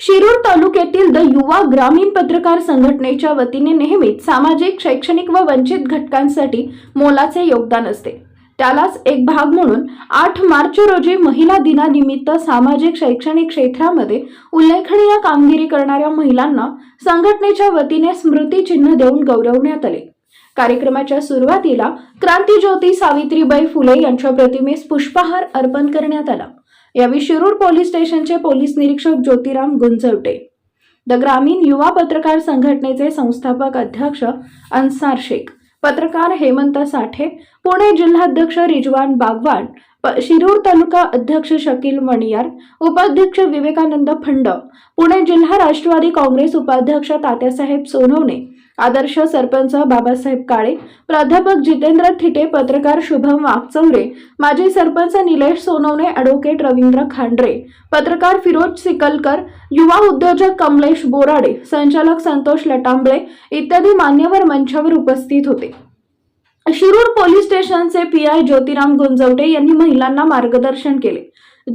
शिरूर तालुक्यातील द युवा ग्रामीण पत्रकार संघटनेच्या वतीने नेहमीच सामाजिक शैक्षणिक व वंचित घटकांसाठी मोलाचे योगदान असते. त्यालाच एक भाग म्हणून आठ मार्च रोजी महिला दिनानिमित्त सामाजिक शैक्षणिक क्षेत्रामध्ये उल्लेखनीय कामगिरी करणाऱ्या महिलांना संघटनेच्या वतीने स्मृती चिन्ह देऊन गौरवण्यात आले. कार्यक्रमाच्या सुरुवातीला क्रांतीज्योती सावित्रीबाई फुले यांच्या प्रतिमेस पुष्पहार अर्पण करण्यात आला. यावेळी शिरूर पोलीस स्टेशनचे पोलीस निरीक्षक ज्योतिराम गुंजवटे द ग्रामीण युवा पत्रकार संघटनेचे संस्थापक अध्यक्ष अन्सार शेख पत्रकार हेमंत साठे पुणे जिल्हाध्यक्ष रिजवान बागवान शिरूर तालुका अध्यक्ष शकील मणियार उपाध्यक्ष विवेकानंद फंड पुणे जिल्हा राष्ट्रवादी काँग्रेस उपाध्यक्ष तात्यासाहेब सोनवणे आदर्श सरपंच बाबासाहेब काळे प्राध्यापक जितेंद्र थिटे पत्रकार शुभम वाकचौरे माजी सरपंच निलेश सोनवणे ॲडव्होकेट रवींद्र खांडरे पत्रकार फिरोज सिकलकर युवा उद्योजक कमलेश बोराडे संचालक संतोष लटांबळे इत्यादी मान्यवर मंचावर उपस्थित होते. शिरूर पोलीस स्टेशनचे पी आय ज्योतिराम गुंजवटे यांनी महिलांना मार्गदर्शन केले.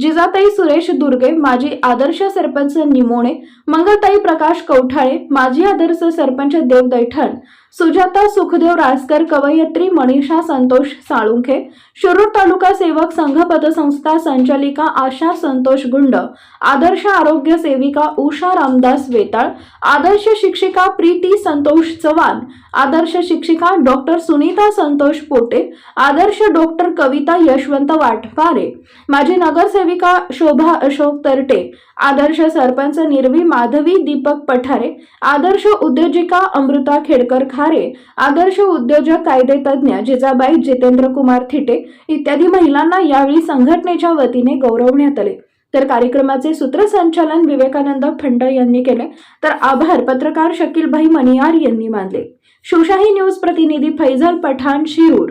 जिजाताई सुरेश दुर्गे माजी आदर्श सरपंच निमोणे मंगलताई प्रकाश कौठाळे माजी आदर्श सरपंच देव दैठण सुजाता सुखदेव रासकर कवयित्री मनीषा संतोष साळुंखे शिरूर तालुका सेवक संघ पतसंस्था संचालिका आशा संतोष गुंड आदर्श आरोग्य सेविका उषा रामदास वेताळ आदर्श शिक्षिका प्रीती संतोष चव्हाण आदर्श शिक्षिका डॉक्टर सुनीता संतोष पोटे आदर्श डॉक्टर कविता यशवंत वाटपारे माजी नगरसेविका शोभा अशोक तरटे आदर्श सरपंच निर्वी माधवी दीपक पठारे आदर्श उद्योजिका अमृता खेडकर खारे आदर्श उद्योजक कायदे तज्ज्ञ जिजाबाई जितेंद्र कुमार थिटे इत्यादी महिलांना यावेळी संघटनेच्या वतीने गौरवण्यात आले. तर कार्यक्रमाचे सूत्रसंचालन विवेकानंद फंड यांनी केले. तर आभार पत्रकार शकीलभाई मनियार यांनी मानले. शिवशाही न्यूज प्रतिनिधी फैजल पठाण शिरूर.